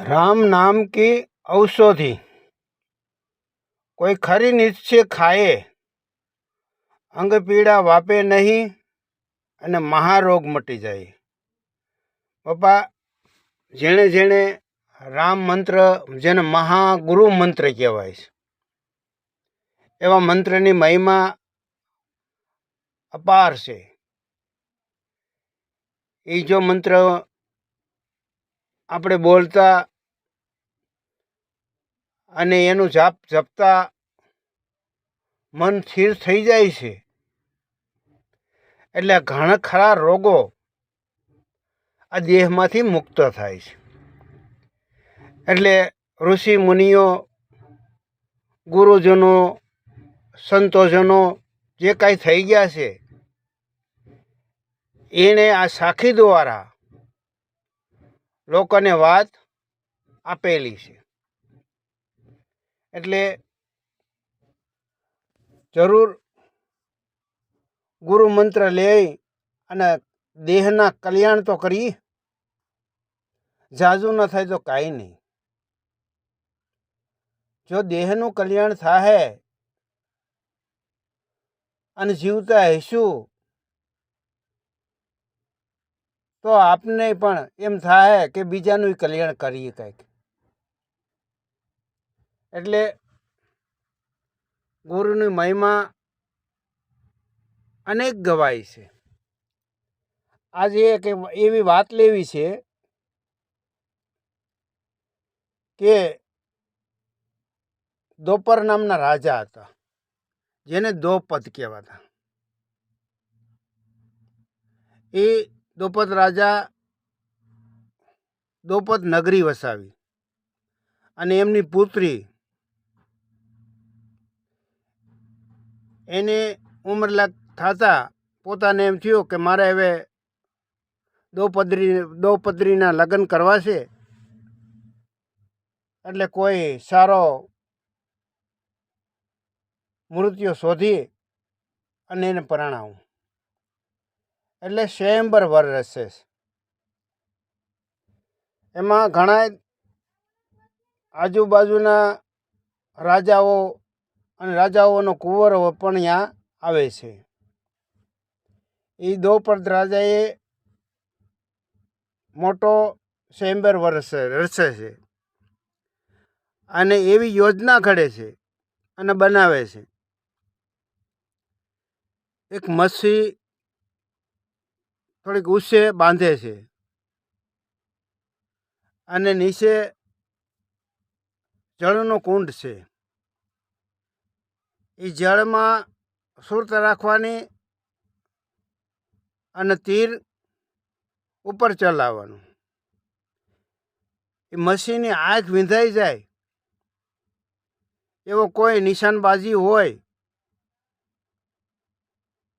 राम नाम की औषधि કોઈ ખરી નિશ્ચય ખાયે અંગ પીડા વાપે નહીં અને મહારોગ મટી જાય પપ્પા જેણે જેણે રામ મંત્ર જેને મહાગુરુ મંત્ર કહેવાય છે એવા મંત્રની મહિમા અપાર છે એ જો મંત્ર આપણે બોલતા અને એનું જાપ જપતા મન સ્થિર થઈ જાય છે. એટલે ઘણા ખરા રોગો આ દેહમાંથી મુક્ત થાય છે. એટલે ઋષિ મુનિઓ, ગુરુજનો, સંતોજનો જે કાંઈ થઈ ગયા છે, એણે આ સાખી દ્વારા લોકોને વાત આપેલી છે. એટલે જરૂર ગુરુ મંત્ર લઈ અને દેહના કલ્યાણ તો કરી. જાજુ ન થાય તો કાંઈ નહીં. જો દેહનું કલ્યાણ થાય અને જીવતા હશું તો આપને પણ એમ થાય કે બીજાનું કલ્યાણ કરીએ કંઈક. એટલે ગુરુની મહિમા અનેક ગવાય છે. આજે એક એવી વાત લેવી છે કે દોપર નામના રાજા હતા, જેને દોપદ કહેવાતા. એ દોપદ રાજા દોપદ નગરી વસાવી અને એમની પુત્રી એને ઉંમરલાયક થતાં પોતાને એમ થયું કે મારે હવે દ્રૌપદી દ્રૌપદીના લગ્ન કરવા છે. એટલે કોઈ સારો મૃત્યુ શોધી અને એને પરણાવું. એટલે સ્વયંબર વર રહેશે એમાં ઘણા આજુબાજુના રાજાઓ અને રાજાઓનો કુંવરો પણ ત્યાં આવે છે. એ દ્રૌપદ રાજાએ મોટો સ્વયંબર વરસે, રચે છે અને એવી યોજના ઘડે છે અને બનાવે છે. એક મસ્સી થોડીક ઉસે બાંધે છે અને નીચે જળનો કુંડ છે. એ જળમાં સુરત રાખવાની અને તીર ઉપર ચલાવવાનું. એ મશીનની આંખ વિંધાઈ જાય, એવો કોઈ નિશાનબાજી હોય,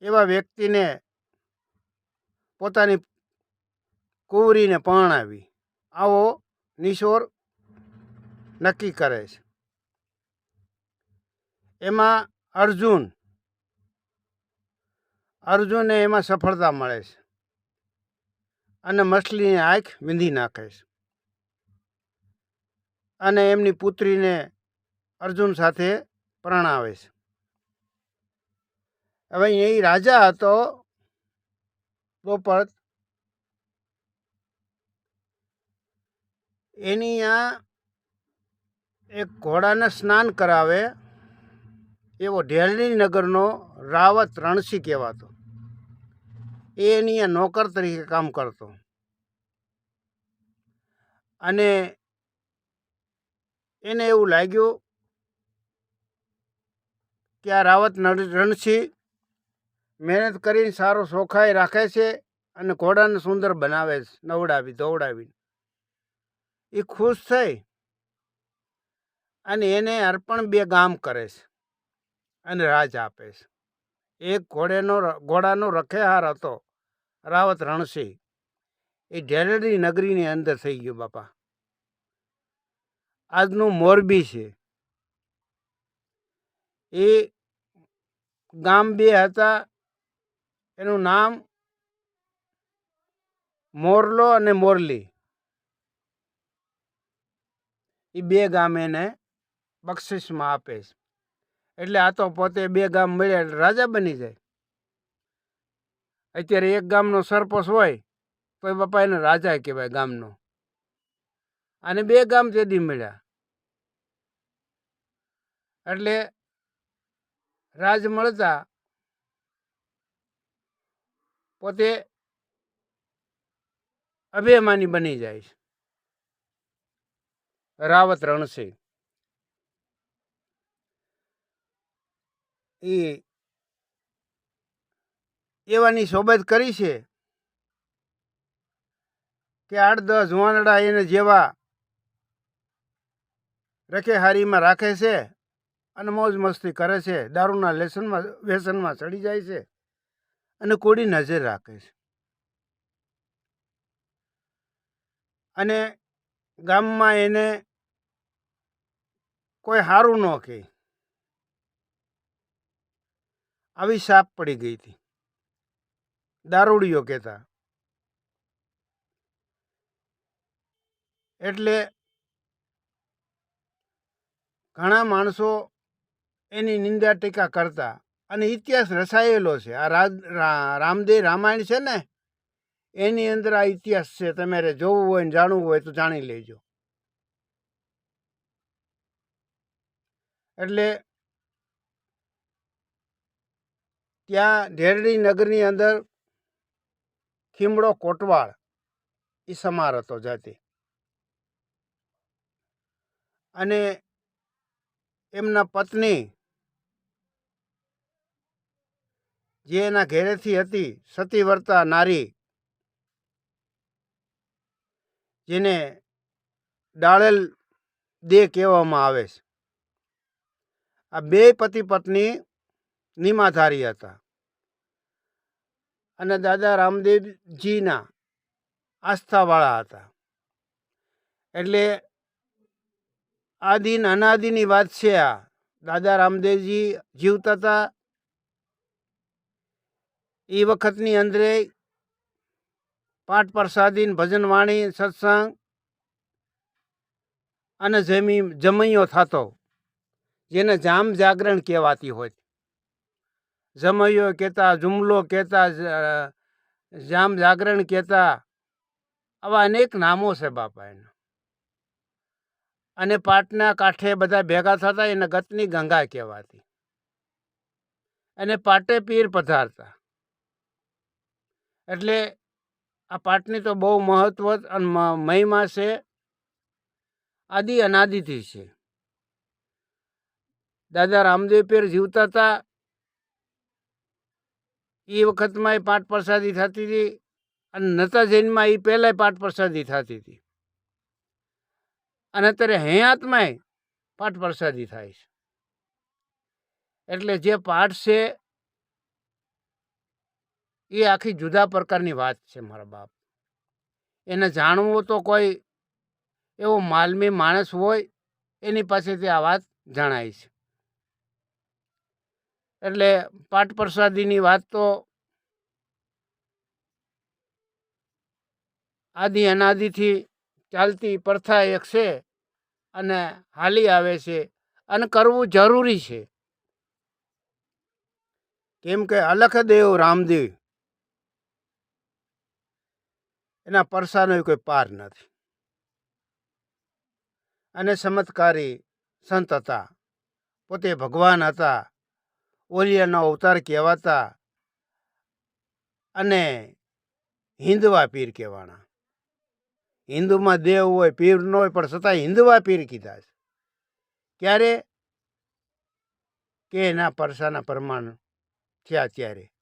એવા વ્યક્તિને પોતાની કુવરીને પરણાવી. આવો નિશોર નક્કી કરે છે. એમાં અર્જુન. અર્જુનને એમાં સફળતા મળે છે અને મછલીની આંખ વીંધી નાખે છે. અને એમની પુત્રીને અર્જુન સાથે પ્રણાવે છે. હવે એ રાજા હતો દ્રૌપદ એની આ એક ઘોડાને સ્નાન કરાવે એવો ઢેલની નગરનો રાવત રણસી કહેવાતો. એ એની નોકર તરીકે કામ કરતો. અને એને એવું લાગ્યું કે આ રાવત રણસી મહેનત કરીને સારો સોખાઈ રાખે છે અને ઘોડાને સુંદર બનાવે છે, નવડાવી ધોવડાવી એ ખુશ થઈ અને એને અર્પણ બે ગામ કરે છે. અને રાજ આપે છે. એક ઘોડેનો ઘોડાનો રખેહાર હતો, રાવત રણસિંહ. એ ઢેલડી નગરીની અંદર થઈ ગયો બાપા. આજનું મોરબી છે. એ ગામ બે હતા, એનું નામ મોરલો અને મોરલી. એ બે ગામ એને બક્ષિસમાં આપે છે. એટલે આ તો પોતે બે ગામ મળ્યા એટલે રાજા બની જાય. અત્યારે એક ગામનો સરપંચ હોય તો એ બાપા એને રાજા કહેવાય ગામનો. અને બે ગામ તેદી મળ્યા. એટલે રાજ મળતા પોતે અભિમાની બની જાય છે. રાવત રણસિંહ. એ એવાની સોબત કરી છે કે આઠ દસ વાનડા એને જેવા રખેહારીમાં રાખે છે અને મોજ મસ્તી કરે છે, દારૂના લેસનમાં, વ્યસનમાં ચડી જાય છે અને કોડી નજર રાખે છે. અને ગામમાં એને કોઈ સારું ન કહે. આવી સાપ પડી ગઈ હતી. દારૂડીઓ કહેતા. એટલે ઘણા માણસો એની નિંદા ટીકા કરતા અને ઇતિહાસ રસાયેલો છે. આ રામદેવ રામાયણ છે ને, એની અંદર આ ઇતિહાસ છે. તમારે જોવું હોય ને જાણવું હોય તો જાણી લેજો. એટલે ત્યાં ઢેરડી નગરની અંદર ખીમડો કોટવાળ એ સમાર હતો જાતે. અને એમના પત્ની જે એના ઘેરેથી હતી સતીવર્તા નારી, જેને ડાળેલ દે કહેવામાં આવે છે. આ બે પતિ પત્ની નિમાધારી હતા. અને દાદા રામદેવજીના આસ્થાવાળા હતા. એટલે આદિન અનાદિની વાત છે આ. દાદા રામદેવજી જીવતા હતા એ વખતની અંદરે પાઠ પ્રસાદીન ભજનવાણી, સત્સંગ અને જમી જમૈયો થતો, જેને જામ જાગરણ કહેવાતી હોય. જમૈયો કહેતા, જુમલો કહેતા જામ જાગરણ કહેતા. આવા અનેક નામો છે બાપા એના. અને પાટના કાંઠે બધા ભેગા થતા, એને ગતની ગંગા કહેવાતી. અને પાટે પીર પધારતા. એટલે આ પાટની તો બહુ મહત્વ અને મહિમા છે. આદિ અનાદિથી છે. દાદા રામદેવ પીર જીવતા હતા. એ વખતમાં એ પાઠ પ્રસાદી થતી હતી અને નતા જૈનમાં એ પહેલાંય પાઠ પ્રસાદી થતી હતી. અને અત્યારે હયાતમાંય પાઠ પ્રસાદી થાય છે. એટલે જે પાઠ છે એ આખી જુદા પ્રકારની વાત છે મારા બાપ. એને જાણવું તો કોઈ એવો માલમી માણસ હોય એની પાસેથી આ વાત જણાય છે. એટલે પાઠ પ્રસાદીની વાત તો આદિ અનાદિથી ચાલતી પ્રથા એક છે અને હાલી આવે છે અને કરવું જરૂરી છે. કેમ કે અલખદેવ રામદેવ એના પરસાનો કોઈ પાર નથી. અને ચમત્કારી સંત હતા, પોતે ભગવાન હતા ઓલિયાનો અવતાર કહેવાતા અને હિન્દવા પીર કહેવાના. હિન્દુમાં દેવ હોય, પીર ન હોય, પણ છતાં હિન્દવા પીર કીધા છે. ક્યારે? કે એના પરસાના પ્રમાણ થયા ત્યારે.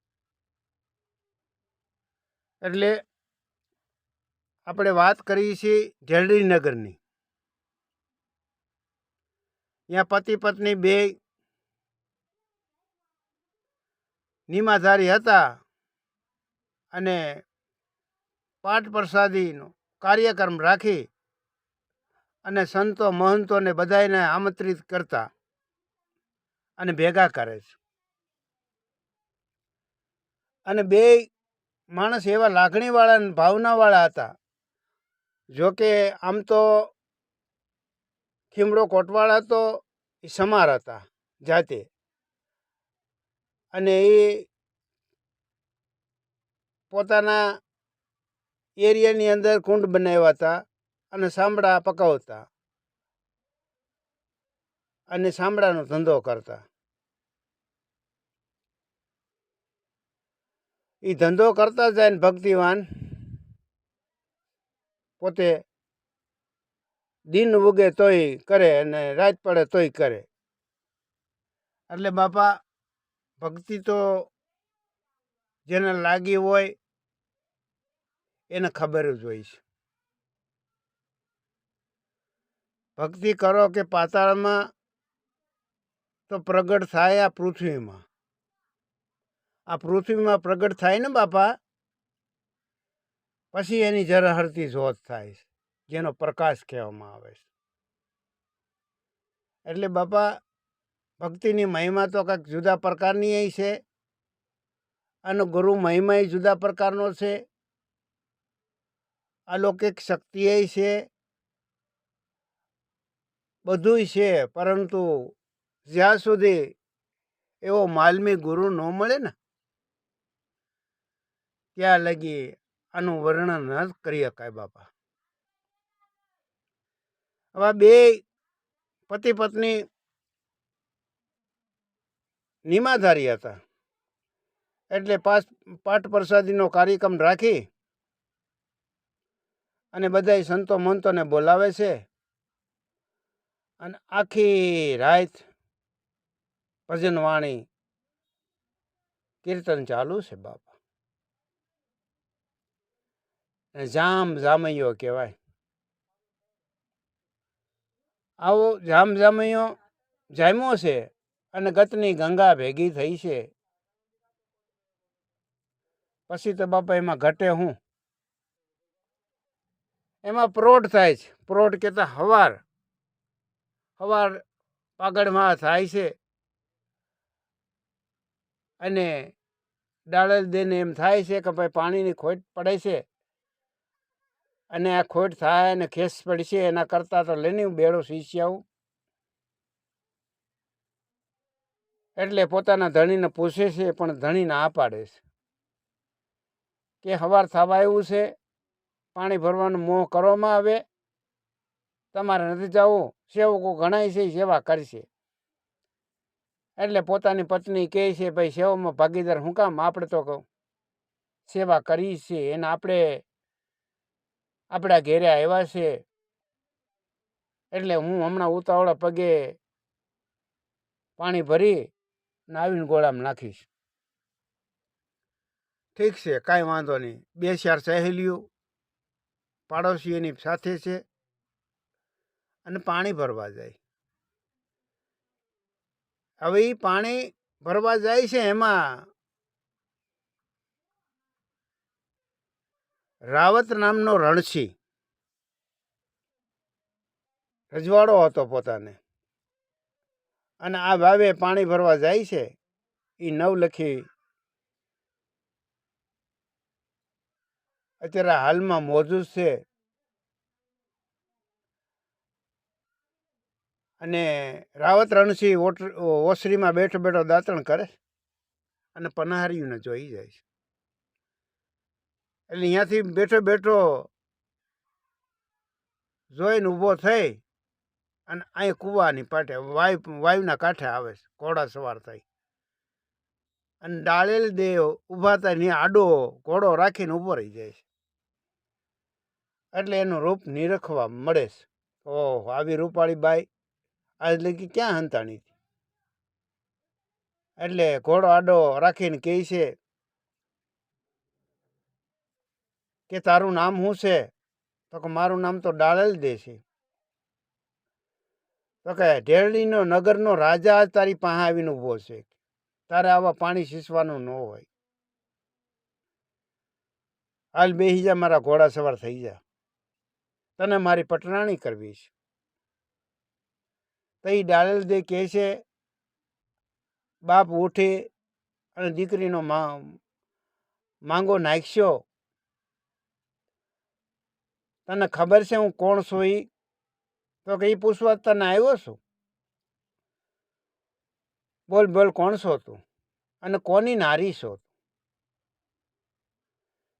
એટલે આપણે વાત કરીએ છીએ ઝેરડી નગરની ત્યાં પતિ પત્ની બે નિમાધારી હતા અને પાઠ પ્રસાદીનો કાર્યક્રમ રાખી અને સંતો મહંતોને બધાને આમંત્રિત કરતા અને ભેગા કરે છે. અને બે માણસ એવા લાગણીવાળા અને ભાવનાવાળા હતા જોકે આમ તો ખીમડો કોટવાળા તો સમાર હતા જાતે. અને એ પોતાના એરિયાની અંદર કુંડ બનાવ્યા હતા અને સાંભળા પકાવતા અને સાંભળાનો ધંધો કરતા. એ ધંધો કરતા જાય ને ભક્તિવાન પોતે દિન ઉગે તોય કરે અને રાત પડે તોય કરે. એટલે બાપા ભક્તિ તો જેને લાગી હોય એને ખબર જ હોય છે. ભક્તિ કરો કે પાતાળમાં તો પ્રગટ થાય આ પૃથ્વીમાં. આ પૃથ્વીમાં પ્રગટ થાય ને બાપા? પછી એની જરહરતી જોત થાય છે, જેનો પ્રકાશ કહેવામાં આવે છે. એટલે બાપા ભક્તિની મહિમા તો કંઈક જુદા પ્રકારની ય છે. અને ગુરુ મહિમા જુદા પ્રકારનો છે. અલૌકિક શક્તિ છે. બધુંય છે, પરંતુ જ્યાં સુધી એવો માલમી ગુરુ ન મળે ને, ત્યાં લગી આનું વર્ણન ન કરી શકાય બાપા. હવે બે પતિ પત્ની નિમાધારી હતા. એટલે પાસ, પાઠ પ્રસાદીનો કાર્યક્રમ રાખી અને બધાય સંતો મંતોને બોલાવે છે અને આખી રાત ભજન વાણી કીર્તન ચાલુ છે બાપા. જામ જામૈયો કહેવાય. આવો જામ જામૈયો જામ્યો છે અને ગતની ગંગા ભેગી થઈ છે. પછી તો બાપા એમાં ઘટે હું? એમાં પ્રોટ થાય છે. પ્રોટ કહેતા હવાર. હવાર પાગળમાં થાય છે. અને ડાળલ દેને એમ થાય છે કે ભાઈ પાણીની ખોટ પડે છે. અને આ ખોટ થાય અને ખેસ પડશે એના કરતાં તો લઈને હું બેડો શીશ્યાવું. એટલે પોતાના ધણીને પૂછે છે, પણ ધણીને આ પાડે છે કે હવાર થવા આવ્યું છે, પાણી ભરવાનું મોહ કરવામાં આવે, તમારે નથી જવું, સેવકો ગણાય છે, સેવા કરશે. એટલે પોતાની પત્ની કહે છે, ભાઈ, સેવામાં ભાગીદાર હું કામ? આપણે તો કહું, સેવા કરી છે, એને આપણે, આપણા ઘેરે આવ્યા છે. એટલે હું હમણાં ઉતાવળા પગે પાણી ભરી ને આવીને ગોળામાં નાખીશ. ઠીક છે, કાંઈ વાંધો નહીં. બે ચાર સહેલીઓ પાડોશી એની સાથે છે અને પાણી ભરવા જાય. હવે એ પાણી ભરવા જાય છે એમાં રાવત નામનો રણસિંહ રજવાડો હતો પોતાને. અને આ ભાવે પાણી ભરવા જાય છે એ નવલખી અત્યારે હાલમાં મોજૂદ છે. અને રાવત રણસિંહ ઓસરીમાં બેઠો બેઠો દાંતણ કરે અને પનહારીઓને જોઈ જાય છે. એટલે અહીંયાથી બેઠો બેઠો જોઈને ઊભો થઈ અને અહીં કૂવાની પાટે વાયુ, વાયુના કાંઠે આવે છે, ઘોડા સવાર થઈ અને ડાળેલ દેવ ઊભા થાય ને આડો ઘોડો રાખીને ઊભો રહી જાય છે. એટલે એનું રૂપ નિરખવા મળે છે. ઓહ, આવી રૂપાળી બાઈ આજ કે ક્યાં હંતાણી એટલે ઘોડો આડો રાખીને કહે છે કે તારું નામ શું છે? તો કે મારું નામ તો ડાળેલ દે છે. તો કે ઢેરડીનો નગરનો રાજા તારી પાસે આવીને ઊભો છે. તારે આવા પાણી સીસવાનું ન હોય. હાલ બેસી જા, મારા ઘોડા સવાર થઈ જા. તને મારી પટરાણી કરવી છે. તો એ ડાળેલ દે કહે છે, બાપ ઉઠે અને દીકરીનો માંગો નાખશો. તને ખબર છે હું કોણ એ તો કે એ પૂછવા તને આવ્યો છું. બોલ બોલ, કોણ છો તું? અને કોની નારી છો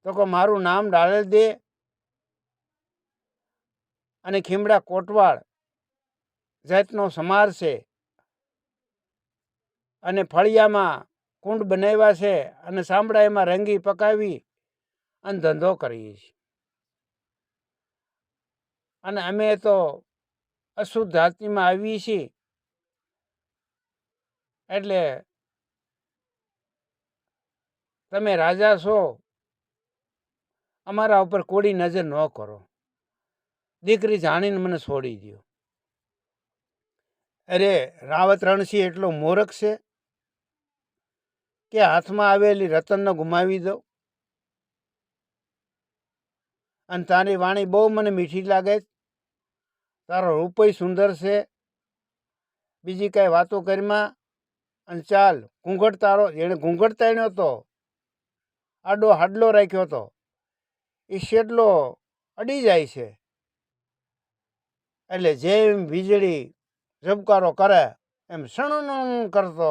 તો? કે મારું નામ ડાળેલ દે અને ખીમડા કોટવાળ જાતનો સમાર છે અને ફળિયામાં કુંડ બનાવ્યા છે અને સાંભળા એમાં રંગી પકાવી અને ધંધો કરીએ છીએ. અને અમે તો અશુદ્ધ જાતિમાં આવી છીએ. એટલે તમે રાજા છો, અમારા ઉપર કોડી નજર ન કરો. દીકરી જાણીને મને છોડી દો અરે, રાવત રણસિંહ એટલો મોરખ છે કે હાથમાં આવેલી રતનને ગુમાવી દો અને તારી વાણી બહુ મને મીઠી લાગે છે. તારો રૂપય સુંદર છે. બીજી કાંઈ વાતો કરીમાં? અને ચાલ ઘૂંઘટ તારો એણે ઘૂંઘટ તાણ્યો હતો, આડો હાડલો રાખ્યો હતો, એ શેડલો અડી જાય છે. એટલે જેમ વીજળી ઝબકારો કરે, એમ સણું કરતો,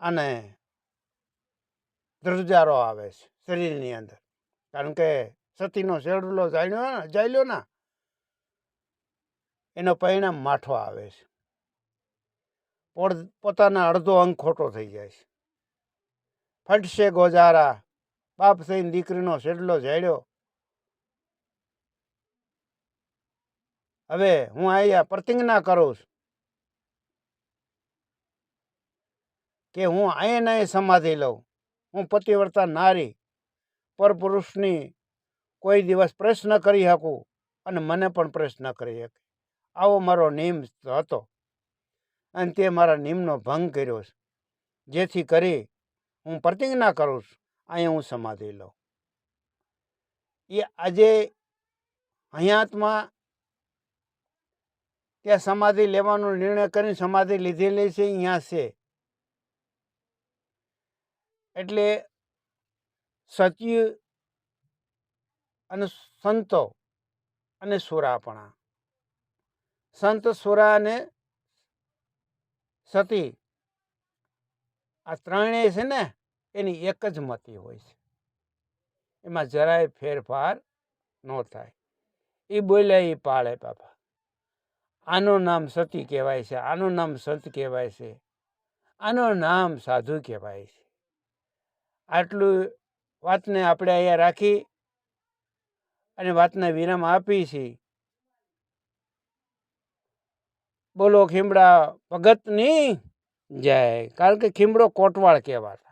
અને ધ્રુજારો આવે છે શરીરની અંદર. કારણ કે સતીનો શેડલો જાણ્યો જાયલો ના એનો પરિણામ માઠો આવે છે. પોતાના અડધો અંગ ખોટો થઈ જાય છે. ફટશે ગોજારા, બાપ થઈને દીકરીનો છેડલો ઝેડ્યો. હવે હું અહીંયા પ્રતિજ્ઞા કરું છું કે હું અહીં ને અહીં સમાધિ લઉં. હું પતિવ્રતા નારી, પરપુરુષની કોઈ દિવસ પ્રશ્ન કરી શકું અને મને પણ પ્રશ્ન કરી શકે. આવો મારો નિયમ હતો. અને તે મારા નિયમનો ભંગ કર્યો છે. જેથી કરી હું પ્રતિજ્ઞા કરું છું. અહીંયા હું સમાધિ લઉં. એ આજે હયાતમાં ત્યાં સમાધિ લેવાનો નિર્ણય કરીને સમાધિ લીધેલી છે, અહીંયા છે. એટલે સત્ય અને સંતો અને સુરાપણા. સંત સુરા અને સતી. આ ત્રણેય છે ને, એની એક જ મતી હોય છે. એમાં જરાય ફેરફાર ન થાય. એ બોલ્યા એ પાળે બાપા. આનું નામ સતી કહેવાય છે, આનું નામ સંત કહેવાય છે, આનું નામ સાધુ કહેવાય છે. આટલું વાતને આપણે અહીંયા રાખી અને વાતને વિરામ આપી છીએ બોલો ખીમડા ભગતની જય. કારણ કે ખીમડો કોટવાળ કહેવાતા.